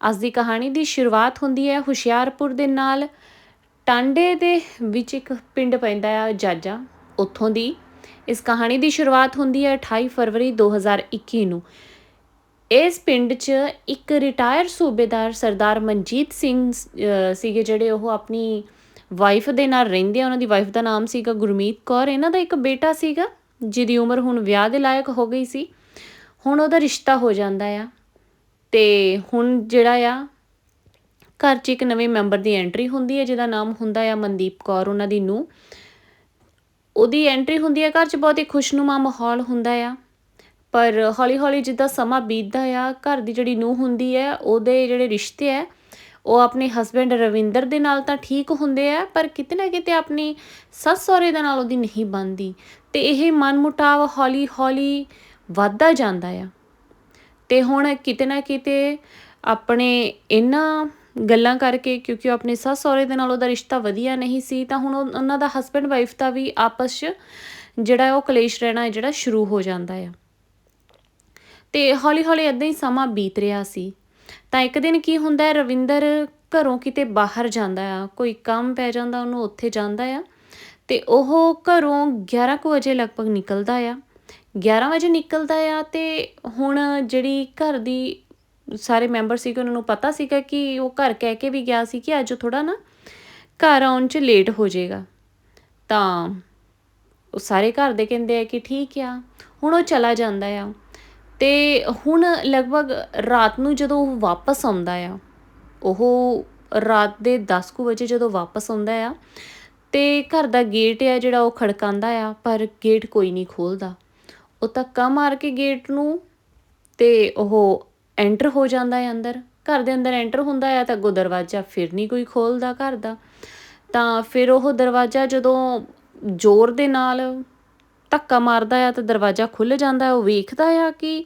ਅੱਜ ਦੀ ਕਹਾਣੀ ਦੀ ਸ਼ੁਰੂਆਤ ਹੁੰਦੀ ਹੈ ਹੁਸ਼ਿਆਰਪੁਰ ਦੇ ਨਾਲ। ਟਾਂਡੇ ਦੇ ਵਿੱਚ ਇੱਕ ਪਿੰਡ ਪੈਂਦਾ ਆ ਜਾਜਾ, ਉੱਥੋਂ ਦੀ। ਇਸ ਕਹਾਣੀ ਦੀ ਸ਼ੁਰੂਆਤ ਹੁੰਦੀ ਹੈ 28 ਫਰਵਰੀ 2021 ਨੂੰ। ਇਸ ਪਿੰਡ 'ਚ ਇੱਕ ਰਿਟਾਇਰ ਸੂਬੇਦਾਰ ਸਰਦਾਰ ਮਨਜੀਤ ਸਿੰਘ ਸੀਗੇ ਜਿਹੜੇ ਉਹ ਆਪਣੀ ਵਾਈਫ ਦੇ ਨਾਲ ਰਹਿੰਦੇ ਆ। ਉਹਨਾਂ ਦੀ ਵਾਈਫ ਦਾ ਨਾਮ ਸੀਗਾ ਗੁਰਮੀਤ ਕੌਰ। ਇਹਨਾਂ ਦਾ ਇੱਕ ਬੇਟਾ ਸੀਗਾ, ਜਿਹਦੀ ਉਮਰ ਹੁਣ ਵਿਆਹ ਦੇ ਲਾਇਕ ਹੋ ਗਈ ਸੀ। ਹੁਣ ਉਹਦਾ ਰਿਸ਼ਤਾ ਹੋ ਜਾਂਦਾ ਆ। ਤੇ ਹੁਣ ਜਿਹੜਾ ਆ, ਘਰ 'ਚ ਇੱਕ ਨਵੇਂ ਮੈਂਬਰ ਦੀ ਐਂਟਰੀ ਹੁੰਦੀ ਹੈ ਜਿਹਦਾ ਨਾਮ ਹੁੰਦਾ ਆ ਮਨਦੀਪ ਕੌਰ, ਉਹਨਾਂ ਦੀ ਨੂੰ ਉਹਦੀ ਐਂਟਰੀ ਹੁੰਦੀ ਹੈ ਘਰ 'ਚ ਬਹੁਤ ਹੀ ਖੁਸ਼ਨੁਮਾ ਮਾਹੌਲ ਹੁੰਦਾ ਆ। ਪਰ ਹੌਲੀ-ਹੌਲੀ ਜਿੱਦਾਂ ਸਮਾਂ ਬੀਤਦਾ ਆ, ਘਰ ਦੀ ਜਿਹੜੀ ਨੂੰਹ ਹੁੰਦੀ ਹੈ ਉਹਦੇ ਜਿਹੜੇ ਰਿਸ਼ਤੇ ਆ, ਉਹ ਆਪਣੇ ਹਸਬੰਡ ਰਵਿੰਦਰ ਦੇ ਨਾਲ ਤਾਂ ਠੀਕ ਹੁੰਦੇ ਆ, ਪਰ ਕਿਤੇ ਨਾ ਕਿਤੇ ਆਪਣੀ ਸੱਸ ਸਹੁਰੇ ਦੇ ਨਾਲ ਉਹਦੀ ਨਹੀਂ ਬਣਦੀ। ਤੇ ਇਹ ਮਨਮੁਟਾਵ ਹੌਲੀ-ਹੌਲੀ ਵੱਧਦਾ ਜਾਂਦਾ ਆ। ਤੇ ਹੁਣ ਕਿਤੇ ਨਾ ਕਿਤੇ ਆਪਣੇ ਇਹਨਾਂ ਗੱਲਾਂ ਕਰਕੇ, ਕਿਉਂਕਿ ਉਹ ਆਪਣੇ ਸੱਸ ਸਹੁਰੇ ਦੇ ਨਾਲ ਉਹਦਾ ਰਿਸ਼ਤਾ ਵਧੀਆ ਨਹੀਂ ਸੀ, ਤਾਂ ਹੁਣ ਉਹ- ਉਹਨਾਂ ਦਾ ਹਸਬੰਡ ਵਾਈਫ ਦਾ ਵੀ ਆਪਸ 'ਚ ਜਿਹੜਾ ਉਹ ਕਲੇਸ਼ ਰਹਿਣਾ ਹੈ, ਜਿਹੜਾ ਸ਼ੁਰੂ ਹੋ ਜਾਂਦਾ ਆ। ਤੇ ਹੌਲੀ ਹੌਲੀ ਇਦਾਂ ਹੀ ਸਮਾਂ ਬੀਤ ਰਿਹਾ ਸੀ। ਤਾਂ ਇੱਕ ਦਿਨ ਕੀ ਹੁੰਦਾ ਹੈ, ਰਵਿੰਦਰ ਘਰੋਂ ਕਿਤੇ ਬਾਹਰ ਜਾਂਦਾ ਆ, ਕੋਈ ਕੰਮ ਪੈ ਜਾਂਦਾ, ਉਹਨੂੰ ਉੱਥੇ ਜਾਂਦਾ ਆ, ਤੇ ਉਹ ਘਰੋਂ 11 ਕੁ ਵਜੇ ਲਗਭਗ ਨਿਕਲਦਾ ਆ। 11 ਵਜੇ ਨਿਕਲਦਾ ਆ ਤੇ ਹੁਣ ਜਿਹੜੀ ਘਰ ਦੀ ਸਾਰੇ ਮੈਂਬਰ ਸੀਗੇ, ਉਹਨਾਂ ਨੂੰ ਪਤਾ ਸੀਗਾ ਕਿ ਉਹ ਘਰ ਕਹਿ ਕੇ ਵੀ ਗਿਆ ਸੀ ਕਿ ਅੱਜ ਥੋੜਾ ਨਾ ਘਰ ਆਉਣ 'ਚ ਲੇਟ ਹੋ ਜਾਏਗਾ। ਤਾਂ ਉਹ ਸਾਰੇ ਘਰ ਦੇ ਕਹਿੰਦੇ ਆ ਕਿ ਠੀਕ ਆ, ਹੁਣ ਉਹ ਚਲਾ ਜਾਂਦਾ ਆ। ਤੇ ਹੁਣ ਲਗਭਗ ਰਾਤ ਨੂੰ ਜਦੋਂ ਉਹ ਵਾਪਸ ਆਉਂਦਾ ਆ, ਉਹ ਰਾਤ ਦੇ 10 ਕੁ ਵਜੇ ਜਦੋਂ ਵਾਪਸ ਆਉਂਦਾ ਆ, ਤੇ ਘਰ ਦਾ ਗੇਟ ਆ ਜਿਹੜਾ ਉਹ ਖੜਕਾਉਂਦਾ ਆ, ਪਰ ਗੇਟ ਕੋਈ ਨਹੀਂ ਖੋਲਦਾ ਉਹ ਧੱਕਾ ਮਾਰ ਕੇ ਗੇਟ ਨੂੰ ਤੇ ਉਹ ਐਂਟਰ ਹੋ ਜਾਂਦਾ ਹੈ ਅੰਦਰ। ਘਰ ਦੇ ਅੰਦਰ ਐਂਟਰ ਹੁੰਦਾ ਹੈ ਤਾਂ ਅੱਗੋਂ ਦਰਵਾਜ਼ਾ ਫਿਰ ਨਹੀਂ ਕੋਈ ਖੋਲਦਾ ਘਰ ਦਾ। ਤਾਂ ਫਿਰ ਉਹ ਦਰਵਾਜ਼ਾ ਜਦੋਂ ਜ਼ੋਰ ਦੇ ਨਾਲ ਧੱਕਾ ਮਾਰਦਾ ਆ ਤਾਂ ਦਰਵਾਜ਼ਾ ਖੁੱਲ ਜਾਂਦਾ ਉਹ ਵੇਖਦਾ ਆ ਕਿ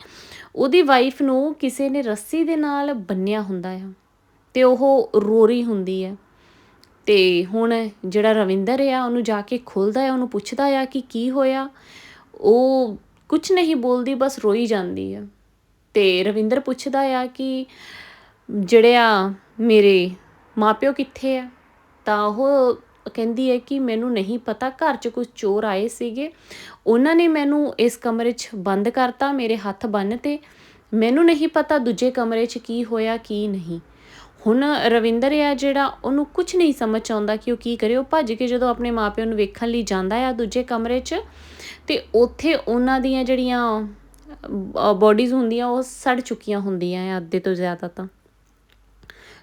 ਉਹਦੀ ਵਾਈਫ ਨੂੰ ਕਿਸੇ ਨੇ ਰੱਸੀ ਦੇ ਨਾਲ ਬੰਨਿਆ ਹੁੰਦਾ ਆ ਤੇ ਉਹ ਰੋ ਰਹੀ ਹੁੰਦੀ ਹੈ। ਤੇ ਹੁਣ ਜਿਹੜਾ ਰਵਿੰਦਰ ਆ ਉਹਨੂੰ ਜਾ ਕੇ ਖੋਲਦਾ ਆ, ਉਹਨੂੰ ਪੁੱਛਦਾ ਆ ਕਿ ਕੀ ਹੋਇਆ? ਉਹ ਕੁਝ ਨਹੀਂ ਬੋਲਦੀ, ਬਸ ਰੋਈ ਜਾਂਦੀ ਆ। ਤੇ ਰਵਿੰਦਰ ਪੁੱਛਦਾ ਆ ਕਿ ਜਿਹੜੇ ਆ ਮੇਰੇ ਮਾਪਿਓ ਕਿੱਥੇ ਆ? ਤਾਂ ਉਹ ਕਹਿੰਦੀ ਹੈ ਕਿ ਮੈਨੂੰ ਨਹੀਂ ਪਤਾ, ਘਰ 'ਚ ਕੁਝ ਚੋਰ ਆਏ ਸੀਗੇ। ਉਹਨਾਂ ਨੇ ਮੈਨੂੰ ਇਸ ਕਮਰੇ 'ਚ ਬੰਦ ਕਰਤਾ, ਮੇਰੇ ਹੱਥ ਬੰਨ੍ਹ ਤੇ ਮੈਨੂੰ ਨਹੀਂ ਪਤਾ ਦੂਜੇ ਕਮਰੇ 'ਚ ਕੀ ਹੋਇਆ, ਕੀ ਨਹੀਂ। ਹੁਣ ਰਵਿੰਦਰ ਆ ਜਿਹੜਾ ਉਹਨੂੰ ਕੁਝ ਨਹੀਂ ਸਮਝ ਆਉਂਦਾ ਕਿ ਉਹ ਕੀ ਕਰੇ। ਉਹ ਭੱਜ ਕੇ ਜਦੋਂ ਆਪਣੇ ਮਾਪਿਆਂ ਨੂੰ ਵੇਖਣ ਲਈ ਜਾਂਦਾ ਆ ਦੂਜੇ ਕਮਰੇ 'ਚ, ਤੇ ਉੱਥੇ ਉਹਨਾਂ ਦੀਆਂ ਜਿਹੜੀਆਂ ਬਾਡੀਜ਼ ਹੁੰਦੀਆਂ, ਉਹ ਸੜ ਚੁੱਕੀਆਂ ਹੁੰਦੀਆਂ ਆ ਅੱਧੇ ਤੋਂ ਜ਼ਿਆਦਾ ਤਾਂ।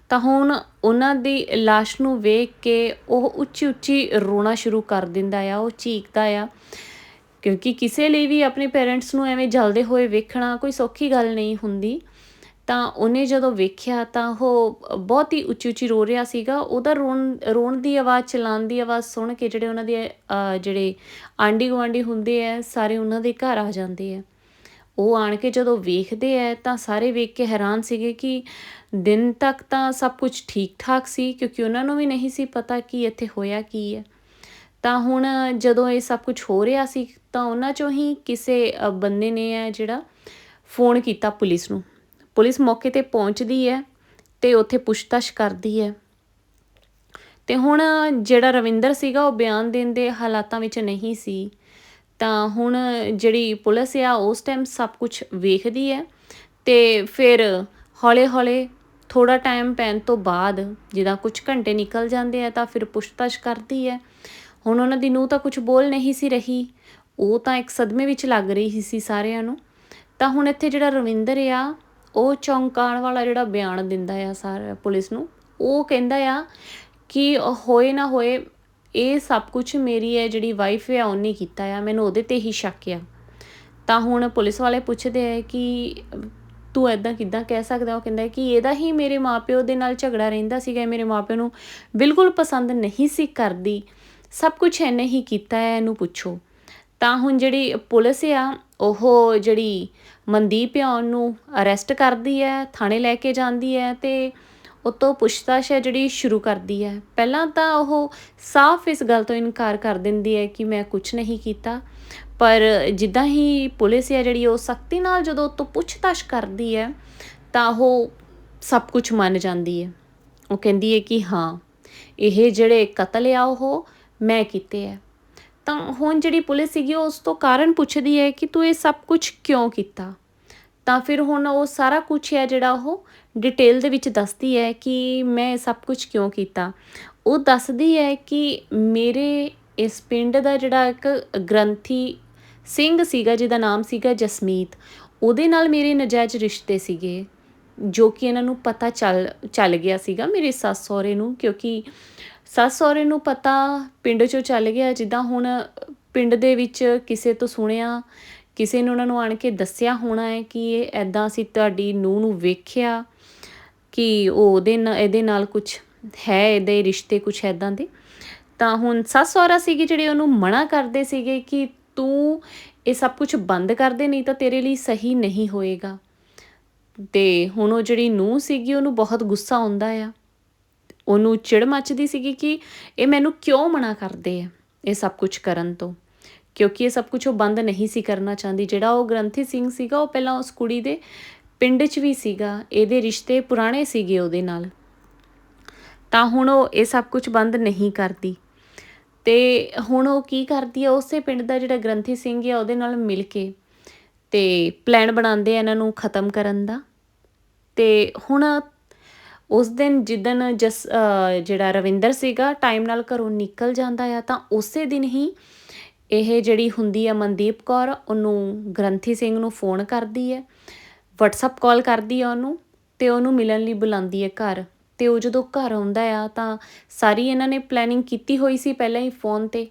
ਤਾਂ ਹੁਣ ਉਹਨਾਂ ਦੀ লাশ ਨੂੰ ਵੇਖ ਕੇ ਉਹ ਉੱਚੀ ਉੱਚੀ ਰੋਣਾ ਸ਼ੁਰੂ ਕਰ ਦਿੰਦਾ ਆ, ਉਹ ਚੀਕਦਾ ਆ। ਕਿਉਂਕਿ ਕਿਸੇ ਲਈ ਵੀ ਆਪਣੇ ਪੇਰੈਂਟਸ ਨੂੰ ਐਵੇਂ ਜਲਦੇ ਹੋਏ ਵੇਖਣਾ ਕੋਈ ਸੌਖੀ ਗੱਲ ਨਹੀਂ ਹੁੰਦੀ। ਤਾਂ ਉਹਨੇ ਜਦੋਂ ਵੇਖਿਆ ਤਾਂ ਉਹ ਬਹੁਤ ਹੀ ਉੱਚੀ ਉੱਚੀ ਰੋ ਰਿਹਾ ਸੀਗਾ। ਉਹਦਾ ਰੋਣ ਰੋਣ ਦੀ ਆਵਾਜ਼ ਚਲਾਉਣ ਦੀ ਆਵਾਜ਼ ਸੁਣ ਕੇ ਜਿਹੜੇ ਉਹਨਾਂ ਦੇ ਜਿਹੜੇ ਆਂਢੀ ਗੁਆਂਢੀ ਹੁੰਦੇ ਆ, ਸਾਰੇ ਉਹਨਾਂ ਦੇ ਘਰ ਆ ਜਾਂਦੇ ਆ। ਉਹ ਆਣ ਕੇ ਜਦੋਂ ਵੇਖਦੇ ਐ ਤਾਂ ਸਾਰੇ ਵੇਖ ਕੇ ਹੈਰਾਨ ਸੀਗੇ ਕਿ ਦਿਨ ਤੱਕ ਤਾਂ ਸਭ ਕੁਝ ਠੀਕ ਠਾਕ ਸੀ, ਕਿਉਂਕਿ ਉਹਨਾਂ ਨੂੰ ਵੀ ਨਹੀਂ ਸੀ ਪਤਾ ਕਿ ਇੱਥੇ ਹੋਇਆ ਕੀ ਹੈ ਤਾਂ ਹੁਣ ਜਦੋਂ ਇਹ ਸਭ ਕੁਝ ਹੋ ਰਿਹਾ ਸੀ ਤਾਂ ਉਹਨਾਂ ਚੋਂ ਹੀ ਕਿਸੇ ਬੰਦੇ ਨੇ ਹੈ ਜਿਹੜਾ ਫੋਨ ਕੀਤਾ ਪੁਲਿਸ ਨੂੰ। ਪੁਲਿਸ ਮੌਕੇ ਤੇ ਪਹੁੰਚਦੀ ਹੈ ਤੇ ਉੱਥੇ ਪੁੱਛਤਾਛ ਕਰਦੀ ਹੈ। ਤੇ ਹੁਣ ਜਿਹੜਾ ਰਵਿੰਦਰ ਸੀਗਾ ਉਹ ਬਿਆਨ ਦੇਣ ਦੇ ਹਾਲਾਤਾਂ ਵਿੱਚ ਨਹੀਂ ਸੀ। ਤਾਂ ਹੁਣ ਜਿਹੜੀ ਪੁਲਿਸ ਆ, ਉਸ ਟਾਈਮ ਸਭ ਕੁਝ ਵੇਖਦੀ ਹੈ ਤੇ ਫਿਰ ਹੌਲੇ-ਹੌਲੇ ਥੋੜਾ ਟਾਈਮ ਪੈਣ ਤੋਂ ਬਾਅਦ ਜਿਹਦਾ ਕੁਝ ਘੰਟੇ ਨਿਕਲ ਜਾਂਦੇ ਆ ਤਾਂ ਫਿਰ ਪੁੱਛਤਾਛ ਕਰਦੀ ਹੈ। ਹੁਣ ਉਹਨਾਂ ਦੀ ਨੂੰ ਤਾਂ ਕੁਝ ਬੋਲ ਨਹੀਂ ਸੀ ਰਹੀ। ਉਹ ਤਾਂ ਇੱਕ ਸਦਮੇ ਵਿੱਚ ਲੱਗ ਰਹੀ ਸੀ ਸਾਰਿਆਂ ਨੂੰ। ਤਾਂ ਹੁਣ ਇੱਥੇ ਜਿਹੜਾ ਰਵਿੰਦਰ ਆ ਉਹ ਚੌਂਕਾਣ ਵਾਲਾ ਜਿਹੜਾ ਬਿਆਨ ਦਿੰਦਾ ਆ ਸਾਰਾ ਪੁਲਿਸ ਨੂੰ, ਉਹ ਕਹਿੰਦਾ ਆ ਕਿ ਹੋਏ ਨਾ ਹੋਏ ਇਹ ਸਭ ਕੁਝ ਮੇਰੀ ਹੈ ਜਿਹੜੀ ਵਾਈਫ ਆ, ਉਹਨੇ ਕੀਤਾ ਆ, ਮੈਨੂੰ ਉਹਦੇ ਤੇ ਹੀ ਸ਼ੱਕ ਆ। ਤਾਂ ਹੁਣ ਪੁਲਿਸ ਵਾਲੇ ਪੁੱਛਦੇ ਆ ਕਿ ਤੂੰ ਐਦਾਂ ਕਿੱਦਾਂ ਕਹਿ ਸਕਦਾ? ਉਹ ਕਹਿੰਦਾ ਕਿ ਇਹਦਾ ਹੀ ਮੇਰੇ ਮਾਪਿਓ ਦੇ ਨਾਲ ਝਗੜਾ ਰਹਿੰਦਾ ਸੀਗਾ, ਇਹ ਮੇਰੇ ਮਾਪਿਓ ਨੂੰ ਬਿਲਕੁਲ ਪਸੰਦ ਨਹੀਂ ਸੀ ਕਰਦੀ। ਸਭ ਕੁਝ ਇਹਨੇ ਹੀ ਕੀਤਾ ਹੈ ਇਹਨੂੰ ਪੁੱਛੋ। ਤਾਂ ਹੁਣ ਜਿਹੜੀ ਪੁਲਿਸ ਆ, ਉਹ ਜਿਹੜੀ ਮਨਦੀਪ ਆ ਨੂੰ ਅਰੈਸਟ ਕਰਦੀ ਹੈ, ਥਾਣੇ ਲੈ ਕੇ ਜਾਂਦੀ ਹੈ ਤੇ ਉਤੋਂ ਪੁੱਛਤਾਛ ਹੈ ਜਿਹੜੀ ਸ਼ੁਰੂ ਕਰਦੀ ਹੈ। ਪਹਿਲਾਂ ਤਾਂ ਉਹ ਸਾਫ਼ ਇਸ ਗੱਲ ਤੋਂ ਇਨਕਾਰ ਕਰ ਦਿੰਦੀ ਹੈ ਕਿ ਮੈਂ ਕੁਝ ਨਹੀਂ ਕੀਤਾ। ਪਰ ਜਿੱਦਾਂ ਹੀ ਪੁਲਿਸ ਹੈ ਜਿਹੜੀ, ਉਹ ਸਖਤੀ ਨਾਲ ਜਦੋਂ ਤੋਂ ਪੁੱਛਤਾਛ ਕਰਦੀ ਹੈ, ਤਾਂ ਉਹ ਸਭ ਕੁਝ ਮੰਨ ਜਾਂਦੀ ਹੈ। ਉਹ ਕਹਿੰਦੀ ਹੈ ਕਿ ਹਾਂ, ਇਹ ਜਿਹੜੇ ਕਤਲ ਆ ਉਹ ਮੈਂ ਕੀਤੇ ਆ। ਤਾਂ ਹੁਣ ਜਿਹੜੀ ਪੁਲਿਸ ਸੀਗੀ ਉਹ ਉਸ ਤੋਂ ਕਾਰਨ ਪੁੱਛਦੀ ਹੈ ਕਿ ਤੂੰ ਇਹ ਸਭ ਕੁਝ ਕਿਉਂ ਕੀਤਾ? ਤਾਂ ਫਿਰ ਹੁਣ ਉਹ ਸਾਰਾ ਕੁਝ ਹੈ ਜਿਹੜਾ ਉਹ ਡਿਟੇਲ ਦੇ ਵਿੱਚ ਦੱਸਦੀ ਹੈ ਕਿ ਮੈਂ ਇਹ ਸਭ ਕੁਝ ਕਿਉਂ ਕੀਤਾ? ਉਹ ਦੱਸਦੀ ਹੈ ਕਿ ਮੇਰੇ ਇਸ ਪਿੰਡ ਦਾ ਜਿਹੜਾ ਇੱਕ ਗ੍ਰੰਥੀ ਸਿੰਘ ਸੀਗਾ, ਜਿਹਦਾ ਨਾਮ ਸੀਗਾ ਜਸਮੀਤ, ਉਹਦੇ ਨਾਲ ਮੇਰੇ ਨਜਾਇਜ਼ ਰਿਸ਼ਤੇ ਸੀਗੇ, ਜੋ ਕਿ ਇਹਨਾਂ ਨੂੰ ਪਤਾ ਚੱਲ ਚੱਲ ਗਿਆ ਸੀਗਾ ਮੇਰੇ ਸੱਸ ਸਹੁਰੇ ਨੂੰ, ਕਿਉਂਕਿ ਸੱਸ ਸਹੁਰੇ ਨੂੰ ਪਤਾ ਪਿੰਡ 'ਚੋਂ ਚੱਲ ਗਿਆ, ਜਿੱਦਾਂ ਹੁਣ ਪਿੰਡ ਦੇ ਵਿੱਚ ਕਿਸੇ ਤੋਂ ਸੁਣਿਆ, ਕਿਸੇ ਨੇ ਉਹਨਾਂ ਨੂੰ ਆਣ ਕੇ ਦੱਸਿਆ ਹੋਣਾ ਹੈ ਕਿ ਇਹ ਐਦਾਂ ਅਸੀਂ ਤੁਹਾਡੀ ਨੂੰਹ ਨੂੰ ਵੇਖਿਆ ਕਿ ਉਹ ਉਹਦੇ ਨਾਲ ਇਹਦੇ ਨਾਲ ਕੁਝ ਹੈ, ਇਹਦੇ ਰਿਸ਼ਤੇ ਕੁਝ ਐਦਾਂ ਦੇ। ਤਾਂ ਹੁਣ ਸੱਸ ਸਹੁਰਾ ਸੀਗੇ ਜਿਹੜੇ ਉਹਨੂੰ ਮਨਾ ਕਰਦੇ ਸੀਗੇ ਕਿ ਤੂੰ ਇਹ ਸਭ ਕੁਝ ਬੰਦ ਕਰ ਦੇ, ਨਹੀਂ ਤਾਂ ਤੇਰੇ ਲਈ ਸਹੀ ਨਹੀਂ ਹੋਏਗਾ। ਤੇ ਹੁਣ ਉਹ ਜਿਹੜੀ ਨੂੰਹ ਸੀਗੀ ਉਹਨੂੰ ਬਹੁਤ ਗੁੱਸਾ ਆਉਂਦਾ ਆ। ਉਹਨੂੰ ਚਿੜ ਮੱਚਦੀ ਸੀਗੀ ਕਿ ਇਹ ਮੈਨੂੰ ਕਿਉਂ ਮਨਾ ਕਰਦੇ ਆ ਇਹ ਸਭ ਕੁਝ ਕਰਨ ਤੋਂ? ਕਿਉਂਕਿ ਇਹ ਸਭ ਕੁਝ ਉਹ ਬੰਦ ਨਹੀਂ ਸੀ ਕਰਨਾ ਚਾਹੁੰਦੀ। ਜਿਹੜਾ ਉਹ ਗ੍ਰੰਥੀ ਸਿੰਘ ਸੀਗਾ, ਉਹ ਪਹਿਲਾਂ ਉਸ ਕੁੜੀ ਦੇ ਪਿੰਡ 'ਚ ਵੀ ਸੀਗਾ। ਇਹਦੇ ਰਿਸ਼ਤੇ ਪੁਰਾਣੇ ਸੀਗੇ ਉਹਦੇ ਨਾਲ। ਤਾਂ ਹੁਣ ਉਹ ਇਹ ਸਭ ਕੁਝ ਬੰਦ ਨਹੀਂ ਕਰਦੀ। ਤੇ ਹੁਣ ਉਹ ਕੀ ਕਰਦੀ ਹੈ ਉਸੇ ਪਿੰਡ ਦਾ ਜਿਹੜਾ ਗ੍ਰੰਥੀ ਸਿੰਘ ਆ, ਉਹਦੇ ਨਾਲ ਮਿਲ ਕੇ ਤੇ ਪਲਾਨ ਬਣਾਉਂਦੇ ਆ ਇਹਨਾਂ ਨੂੰ ਖਤਮ ਕਰਨ ਦਾ। ਤੇ ਹੁਣ ਉਸ ਦਿਨ ਜਿੱਦਣ ਜਸ ਜਿਹੜਾ ਰਵਿੰਦਰ ਸੀਗਾ ਟਾਈਮ ਨਾਲ ਘਰੋਂ ਨਿਕਲ ਜਾਂਦਾ ਆ, ਤਾਂ ਉਸੇ ਦਿਨ ਹੀ ਇਹ ਜਿਹੜੀ ਹੁੰਦੀ ਆ ਮਨਦੀਪ ਕੌਰ, ਉਹਨੂੰ ਗ੍ਰੰਥੀ ਸਿੰਘ ਨੂੰ ਫੋਨ ਕਰਦੀ ਹੈ WhatsApp ਕਾਲ ਕਰਦੀ ਆ ਉਹਨੂੰ, ਤੇ ਉਹਨੂੰ ਮਿਲਣ ਲਈ ਬੁਲਾਉਂਦੀ ਹੈ ਘਰ। ਤੇ ਉਹ ਜਦੋਂ ਘਰ ਆਉਂਦਾ ਆ, ਤਾਂ ਸਾਰੀ ਇਹਨਾਂ ਨੇ ਪਲੈਨਿੰਗ ਕੀਤੀ ਹੋਈ ਸੀ ਪਹਿਲਾਂ ਹੀ ਫੋਨ ਤੇ।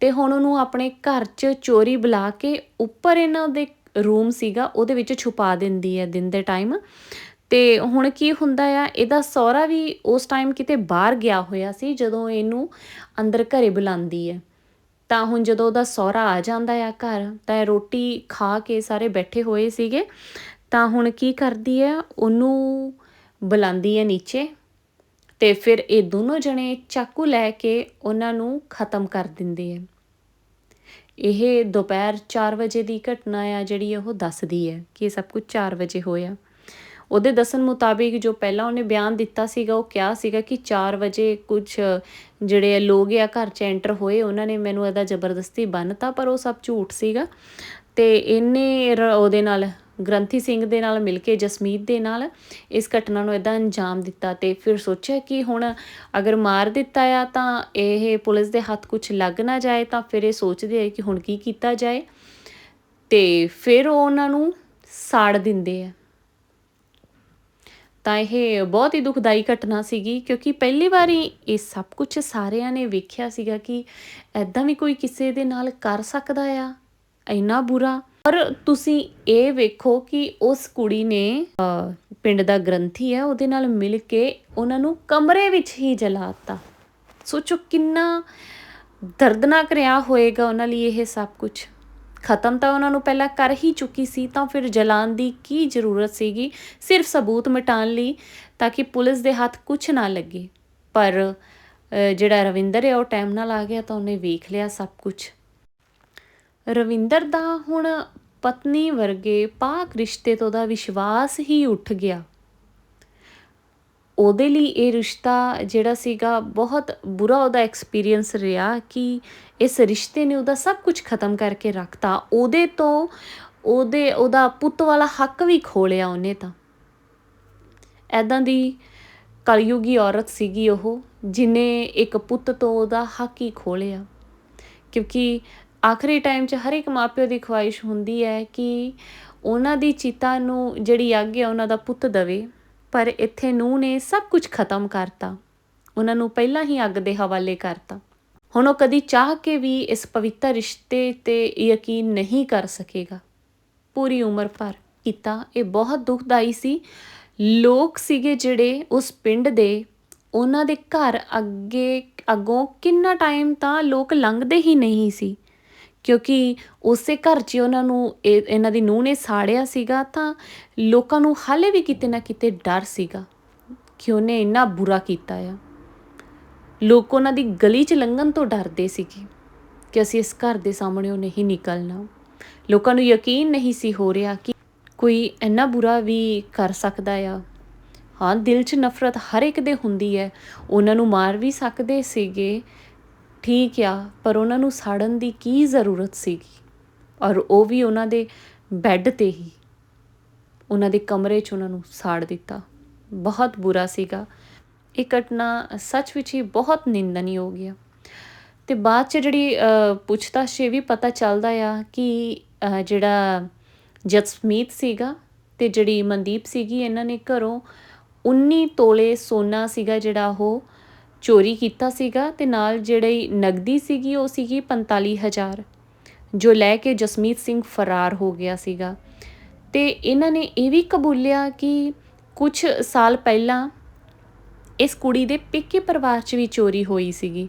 ਤੇ ਹੁਣ ਉਹਨੂੰ ਆਪਣੇ ਘਰ 'ਚ ਚੋਰੀ ਬੁਲਾ ਕੇ ਉੱਪਰ ਇਹਨਾਂ ਦੇ ਰੂਮ ਸੀਗਾ, ਉਹਦੇ ਵਿੱਚ ਛੁਪਾ ਦਿੰਦੀ ਹੈ ਦਿਨ ਦੇ ਟਾਈਮ ਤੇ ਹੁਣ ਕੀ ਹੁੰਦਾ ਆ, ਇਹਦਾ ਸਹੁਰਾ ਵੀ ਉਸ ਟਾਈਮ ਕਿਤੇ ਬਾਹਰ ਗਿਆ ਹੋਇਆ ਸੀ, ਜਦੋਂ ਇਹਨੂੰ ਅੰਦਰ ਘਰੇ ਬੁਲਾਉਂਦੀ ਹੈ। ਤਾਂ ਹੁਣ ਜਦੋਂ ਉਹਦਾ ਸਹੁਰਾ ਆ ਜਾਂਦਾ ਆ ਘਰ, ਤਾਂ ਇਹ ਰੋਟੀ ਖਾ ਕੇ ਸਾਰੇ ਬੈਠੇ ਹੋਏ ਸੀਗੇ। ਤਾਂ ਹੁਣ ਕੀ ਕਰਦੀ ਹੈ, ਉਹਨੂੰ ਬੁਲਾਉਂਦੀ ਹੈ ਨੀਚੇ ਤੇ ਫਿਰ ਇਹ ਦੋਨੋਂ ਜਣੇ ਚਾਕੂ ਲੈ ਕੇ ਉਹਨਾਂ ਨੂੰ ਖਤਮ ਕਰ ਦਿੰਦੇ ਹੈ। ਇਹ ਦੁਪਹਿਰ 4 ਵਜੇ ਦੀ ਘਟਨਾ ਆ ਜਿਹੜੀ ਉਹ ਦੱਸਦੀ ਹੈ ਕਿ ਇਹ ਸਭ ਕੁਝ 4 ਵਜੇ ਹੋਇਆ। ਉਹਦੇ ਦੱਸਣ ਮੁਤਾਬਿਕ ਜੋ ਪਹਿਲਾਂ ਉਹਨੇ ਬਿਆਨ ਦਿੱਤਾ ਸੀਗਾ, ਉਹ ਕਿਹਾ ਸੀਗਾ ਕਿ 4 ਵਜੇ ਕੁਝ, ਜਿਹੜੇ ਲੋਕ ਆ ਘਰ 'ਚ ਐਂਟਰ ਹੋਏ, ਉਹਨਾਂ ਨੇ ਮੈਨੂੰ ਇਹਦਾ ਜ਼ਬਰਦਸਤੀ ਬੰਨਤਾ, ਪਰ ਉਹ ਸਭ ਝੂਠ ਸੀਗਾ। ਤੇ ਇਹਨੇ ਰ- ਉਹਦੇ ਨਾਲ, ਗ੍ਰੰਥੀ ਸਿੰਘ ਦੇ ਨਾਲ ਮਿਲ ਕੇ, ਜਸਮੀਤ ਦੇ ਨਾਲ ਇਸ ਘਟਨਾ ਨੂੰ ਇਦਾਂ ਅੰਜਾਮ ਦਿੱਤਾ ਤੇ ਫਿਰ ਸੋਚਿਆ ਕਿ ਹੁਣ ਅਗਰ ਮਾਰ ਦਿੱਤਾ ਆ ਤਾਂ ਇਹ ਪੁਲਿਸ ਦੇ ਹੱਥ ਕੁਝ ਲੱਗ ਨਾ ਜਾਏ, ਤਾਂ ਫਿਰ ਇਹ ਸੋਚਦੇ ਆ ਕਿ ਹੁਣ ਕੀ ਕੀਤਾ ਜਾਏ। ਤੇ ਫਿਰ ਉਹ ਉਹਨਾਂ ਨੂੰ ਸਾੜ ਦਿੰਦੇ ਆ। ਤਾਂ ਇਹ ਬਹੁਤ ਹੀ ਦੁਖਦਾਈ ਘਟਨਾ ਸੀਗੀ, ਕਿਉਂਕਿ ਪਹਿਲੀ ਵਾਰੀ ਇਹ ਸਭ ਕੁਝ ਸਾਰਿਆਂ ਨੇ ਵੇਖਿਆ ਸੀਗਾ ਕਿ ਐਦਾਂ ਵੀ ਕੋਈ ਕਿਸੇ ਦੇ ਨਾਲ ਕਰ ਸਕਦਾ ਆ। ਇੰਨਾ ਬੁਰਾ। ਪਰ ਤੁਸੀਂ ਇਹ ਵੇਖੋ ਕਿ ਉਸ ਕੁੜੀ ਨੇ ਪਿੰਡ ਦਾ ਗ੍ਰੰਥੀ ਹੈ, ਉਹਦੇ ਨਾਲ ਮਿਲ ਕੇ ਉਹਨਾਂ ਨੂੰ ਕਮਰੇ ਵਿੱਚ ਹੀ ਜਲਾਤਾ ਸੋਚੋ ਕਿੰਨਾ ਦਰਦਨਾਕ ਰਿਹਾ ਹੋਏਗਾ ਉਹਨਾਂ ਲਈ ਇਹ ਸਭ ਕੁਝ ਖਤਮ ਤਾਂ ਉਹਨਾਂ ਨੂੰ ਪਹਿਲਾਂ ਕਰ ਹੀ ਚੁੱਕੀ ਸੀ, ਤਾਂ ਫਿਰ ਜਲਾਉਣ ਦੀ ਕੀ ਜ਼ਰੂਰਤ ਸੀਗੀ? ਸਿਰਫ ਸਬੂਤ ਮਿਟਾਉਣ ਲਈ ਤਾਂ ਕਿ ਪੁਲਿਸ ਦੇ ਹੱਥ ਕੁਝ ਨਾ ਲੱਗੇ। ਪਰ ਜਿਹੜਾ ਰਵਿੰਦਰ ਹੈ ਉਹ ਟਾਈਮ ਨਾਲ ਆ ਗਿਆ ਤਾਂ ਉਹਨੇ ਵੇਖ ਲਿਆ ਸਭ ਕੁਝ ਰਵਿੰਦਰ ਦਾ ਹੁਣ ਪਤਨੀ ਵਰਗੇ ਪਾਕ ਰਿਸ਼ਤੇ ਤੋਂ ਦਾ ਵਿਸ਼ਵਾਸ ਹੀ ਉੱਠ ਗਿਆ। ਉਹਦੇ ਲਈ ਇਹ ਰਿਸ਼ਤਾ ਜਿਹੜਾ ਸੀਗਾ ਬਹੁਤ ਬੁਰਾ ਉਹਦਾ ਐਕਸਪੀਰੀਅੰਸ ਰਿਹਾ ਕਿ ਇਸ ਰਿਸ਼ਤੇ ਨੇ ਉਹਦਾ ਸਭ ਕੁਝ ਖਤਮ ਕਰਕੇ ਰੱਖਤਾ। ਉਹਦੇ ਤੋਂ ਉਹਦੇ, ਉਹਦਾ ਪੁੱਤ ਵਾਲਾ ਹੱਕ ਵੀ ਖੋਲਿਆ ਉਹਨੇ ਤਾਂ। ਐਦਾਂ ਦੀ ਕਲਯੁਗੀ ਔਰਤ ਸੀਗੀ ਉਹ, ਜਿਨੇ ਇੱਕ ਪੁੱਤ ਤੋਂ ਉਹਦਾ ਹੱਕ ਹੀ ਖੋਲਿਆ। ਕਿਉਂਕਿ ਆਖਰੀ ਟਾਈਮ 'ਚ ਹਰ ਇੱਕ ਮਾਪਿਓ ਦੀ ਖੁਆਇਸ਼ ਹੁੰਦੀ ਹੈ ਕਿ ਉਹਨਾਂ ਦੀ ਚਿਤਾ ਨੂੰ ਜਿਹੜੀ ਅੱਗ ਹੈ ਉਹਨਾਂ ਦਾ ਪੁੱਤ ਦਵੇ। ਪਰ ਇੱਥੇ ਨੂੰ ਨੇ ਸਭ ਕੁਝ ਖਤਮ ਕਰਤਾ। ਉਹਨਾਂ ਨੂੰ ਪਹਿਲਾਂ ਹੀ ਅੱਗ ਦੇ ਹਵਾਲੇ ਕਰਤਾ। ਹੁਣ ਉਹ ਕਦੀ ਚਾਹ ਕੇ ਵੀ ਇਸ ਪਵਿੱਤਰ ਰਿਸ਼ਤੇ ਤੇ ਯਕੀਨ ਨਹੀਂ ਕਰ ਸਕੇਗਾ। ਪੂਰੀ ਉਮਰ ਭਰ ਕੀਤਾ, ਇਹ ਬਹੁਤ ਦੁਖਦਾਈ ਸੀ। ਲੋਕ ਸੀਗੇ ਜਿਹੜੇ ਉਸ ਪਿੰਡ ਦੇ। ਉਹਨਾਂ ਦੇ ਘਰ ਅੱਗੇ, ਅੱਗੋਂ ਕਿੰਨਾ ਟਾਈਮ ਤਾਂ ਲੋਕ ਲੰਘਦੇ ਹੀ ਨਹੀਂ ਸੀ। ਕਿਉਂਕਿ ਉਸੇ ਘਰ 'ਚ ਉਹਨਾਂ ਨੂੰ ਇਹ ਇਹਨਾਂ ਦੀ ਨੂੰਹ ਨੇ ਸਾੜਿਆ ਸੀਗਾ, ਤਾਂ ਲੋਕਾਂ ਨੂੰ ਹਾਲੇ ਵੀ ਕਿਤੇ ਨਾ ਕਿਤੇ ਡਰ ਸੀਗਾ ਕਿ ਉਹਨੇ ਇੰਨਾ ਬੁਰਾ ਕੀਤਾ ਆ। ਲੋਕ ਉਹਨਾਂ ਦੀ ਗਲੀ 'ਚ ਲੰਘਣ ਤੋਂ ਡਰਦੇ ਸੀਗੇ ਕਿ ਅਸੀਂ ਇਸ ਘਰ ਦੇ ਸਾਹਮਣੇ ਨਹੀਂ ਨਿਕਲਣਾ। ਲੋਕਾਂ ਨੂੰ ਯਕੀਨ ਨਹੀਂ ਸੀ ਹੋ ਰਿਹਾ ਕਿ ਕੋਈ ਇੰਨਾ ਬੁਰਾ ਵੀ ਕਰ ਸਕਦਾ ਆ। ਹਾਂ, ਦਿਲ 'ਚ ਨਫ਼ਰਤ ਹਰ ਇੱਕ ਦੇ ਹੁੰਦੀ ਹੈ। ਉਹਨਾਂ ਨੂੰ ਮਾਰ ਵੀ ਸਕਦੇ ਸੀਗੇ ਠੀਕ ਆ ਪਰ ਉਹਨਾਂ ਨੂੰ ਸਾੜਨ ਦੀ ਕੀ ਜ਼ਰੂਰਤ ਸੀਗੀ? ਔਰ ਉਹ ਵੀ ਉਹਨਾਂ ਦੇ ਬੈੱਡ ਤੇ ਹੀ। ਉਹਨਾਂ ਦੇ ਕਮਰੇ 'ਚ ਉਹਨਾਂ ਨੂੰ ਸਾੜ ਦਿੱਤਾ। ਬਹੁਤ ਬੁਰਾ ਸੀਗਾ। ਇਹ ਘਟਨਾ ਸੱਚ ਵਿੱਚ ਹੀ ਬਹੁਤ ਨਿੰਦਨਯੋਗ ਆ। ਤੇ ਬਾਅਦ ਚ ਜਿਹੜੀ ਅ, ਪੁੱਛਤਾਛ ਇਹ ਵੀ ਪਤਾ ਚੱਲਦਾ ਆ ਕਿ ਜਿਹੜਾ ਜਸਮੀਤ ਸੀਗਾ ਤੇ ਜਿਹੜੀ ਮਨਦੀਪ ਸੀਗੀ ਇਹਨਾਂ ਨੇ ਘਰੋਂ 19 ਤੋਲੇ ਸੋਨਾ ਸੀਗਾ ਜਿਹੜਾ ਉਹ ਚੋਰੀ ਕੀਤਾ ਸੀਗਾ ਤੇ ਨਾਲ ਜਿਹੜੀ ਨਗਦੀ ਸੀਗੀ ਉਹ ਸੀਗੀ 45000 ਜੋ ਲੈ ਕੇ ਜਸਮੀਤ ਸਿੰਘ ਫਰਾਰ ਹੋ ਗਿਆ ਸੀਗਾ। ਤੇ ਇਹਨਾਂ ਨੇ ਇਹ ਵੀ ਕਬੂਲਿਆ ਕਿ ਕੁਝ ਸਾਲ ਪਹਿਲਾਂ ਇਸ ਕੁੜੀ ਦੇ ਪੇਕੇ ਪਰਿਵਾਰ 'ਚ ਵੀ ਚੋਰੀ ਹੋਈ ਸੀਗੀ।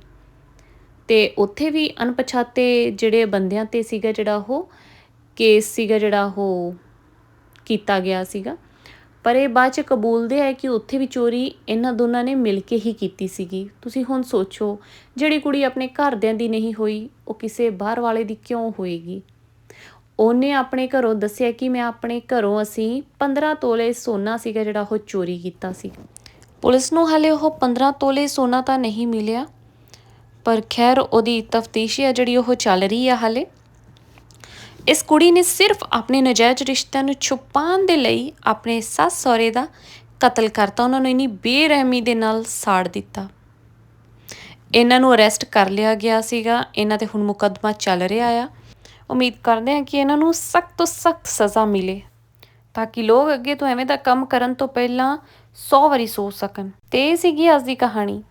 ਤੇ ਉੱਥੇ ਵੀ ਅਣਪਛਾਤੇ ਜਿਹੜੇ ਬੰਦਿਆਂ ਤੇ ਸੀਗਾ ਜਿਹੜਾ ਉਹ, ਕੇਸ ਸੀਗਾ ਜਿਹੜਾ ਉਹ ਕੀਤਾ ਗਿਆ ਸੀਗਾ। ਪਰ ਇਹ ਬਾਅਦ ਚ ਕਬੂਲਦੇ ਹੈ ਕਿ ਉੱਥੇ ਵੀ ਚੋਰੀ ਇਹਨਾਂ ਦੋਨਾਂ ਨੇ ਮਿਲ ਕੇ ਹੀ ਕੀਤੀ ਸੀਗੀ। ਤੁਸੀਂ ਹੁਣ ਸੋਚੋ, ਜਿਹੜੀ ਕੁੜੀ ਆਪਣੇ ਘਰਦਿਆਂ ਦੀ ਨਹੀਂ ਹੋਈ, ਉਹ ਕਿਸੇ ਬਾਹਰ ਵਾਲੇ ਦੀ ਕਿਉਂ ਹੋਏਗੀ? ਉਹਨੇ ਆਪਣੇ ਘਰੋਂ ਦੱਸਿਆ ਕਿ ਮੈਂ ਆਪਣੇ ਘਰੋਂ ਅਸੀਂ 15 ਤੋਲੇ ਸੋਨਾ ਸੀਗਾ ਜਿਹੜਾ ਉਹ ਚੋਰੀ ਕੀਤਾ ਸੀ। ਪੁਲਿਸ ਨੂੰ ਹਾਲੇ ਉਹ 15 ਤੋਲੇ ਸੋਨਾ ਤਾਂ ਨਹੀਂ ਮਿਲਿਆ, ਪਰ ਖੈਰ ਉਹਦੀ ਤਫਤੀਸ਼ ਹੈ ਜਿਹੜੀ ਉਹ ਚੱਲ ਰਹੀ ਹੈ ਹਾਲੇ। ਇਸ ਕੁੜੀ ਨੇ ਸਿਰਫ ਆਪਣੇ ਨਜਾਇਜ਼ ਰਿਸ਼ਤਿਆਂ ਨੂੰ ਛੁਪਾਉਣ ਦੇ ਲਈ ਆਪਣੇ ਸੱਸ ਸਹੁਰੇ ਦਾ ਕਤਲ ਕਰਤਾ। ਉਹਨਾਂ ਨੂੰ ਇਨੀ ਬੇਰਹਿਮੀ ਦੇ ਨਾਲ ਸਾੜ ਦਿੱਤਾ। ਇਹਨਾਂ ਨੂੰ ਅਰੈਸਟ ਕਰ ਲਿਆ ਗਿਆ ਸੀਗਾ। ਇਹਨਾਂ ਤੇ ਹੁਣ ਮੁਕੱਦਮਾ ਚੱਲ ਰਿਹਾ ਆ। ਉਮੀਦ ਕਰਦੇ ਹਾਂ ਕਿ ਇਹਨਾਂ ਨੂੰ ਸਖਤ ਤੋਂ ਸਖਤ ਸਜ਼ਾ ਮਿਲੇ, ਤਾਂ ਕਿ ਲੋਕ ਅੱਗੇ ਤੋਂ ਐਵੇਂ ਦਾ ਕੰਮ ਕਰਨ ਤੋਂ ਪਹਿਲਾਂ 100 ਵਾਰੀ ਸੋਚ ਸਕਣ। ਤੇ ਇਹ ਸੀਗੀ ਅੱਜ ਦੀ ਕਹਾਣੀ।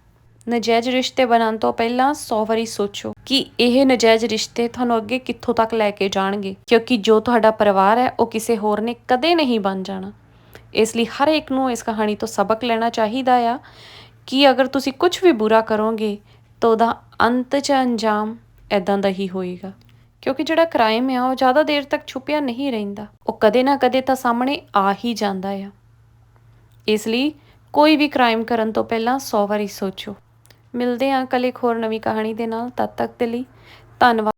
ਨਜਾਇਜ਼ ਰਿਸ਼ਤੇ ਬਣਾਉਣ ਤੋਂ ਪਹਿਲਾਂ 100 ਵਾਰੀ ਸੋਚੋ ਕਿ ਇਹ ਨਜਾਇਜ਼ ਰਿਸ਼ਤੇ ਤੁਹਾਨੂੰ ਅੱਗੇ ਕਿੱਥੋਂ ਤੱਕ ਲੈ ਕੇ ਜਾਣਗੇ, ਕਿਉਂਕਿ ਜੋ ਤੁਹਾਡਾ ਪਰਿਵਾਰ ਹੈ, ਉਹ ਕਿਸੇ ਹੋਰ ਨੇ ਕਦੇ ਨਹੀਂ ਬਣ ਜਾਣਾ। ਇਸ ਲਈ ਹਰ ਇੱਕ ਨੂੰ ਇਸ ਕਹਾਣੀ ਤੋਂ ਸਬਕ ਲੈਣਾ ਚਾਹੀਦਾ ਆ ਕਿ ਅਗਰ ਤੁਸੀਂ ਕੁਝ ਵੀ ਬੁਰਾ ਕਰੋਗੇ, ਤਾਂ ਉਹਦਾ ਅੰਤ ਚ ਅੰਜਾਮ ਐਦਾਂ ਦਾ ਹੀ ਹੋਏਗਾ। ਕਿਉਂਕਿ ਜਿਹੜਾ ਕ੍ਰਾਈਮ ਆ, ਉਹ ਜ਼ਿਆਦਾ ਦੇਰ ਤੱਕ ਛੁਪਿਆ ਨਹੀਂ ਰਹਿੰਦਾ। ਉਹ ਕਦੇ ਨਾ ਕਦੇ ਤਾਂ ਸਾਹਮਣੇ ਆ ਹੀ ਜਾਂਦਾ ਆ। ਇਸ ਲਈ ਕੋਈ ਵੀ ਕ੍ਰਾਈਮ ਕਰਨ ਤੋਂ ਪਹਿਲਾਂ 100 ਵਾਰੀ ਸੋਚੋ। ਮਿਲਦੇ ਹਾਂ ਕੱਲ ਇੱਕ ਹੋਰ ਨਵੀਂ ਕਹਾਣੀ ਦੇ ਨਾਲ ਤਦ ਤੱਕ ਦੇ ਲਈ ਧੰਨਵਾਦ।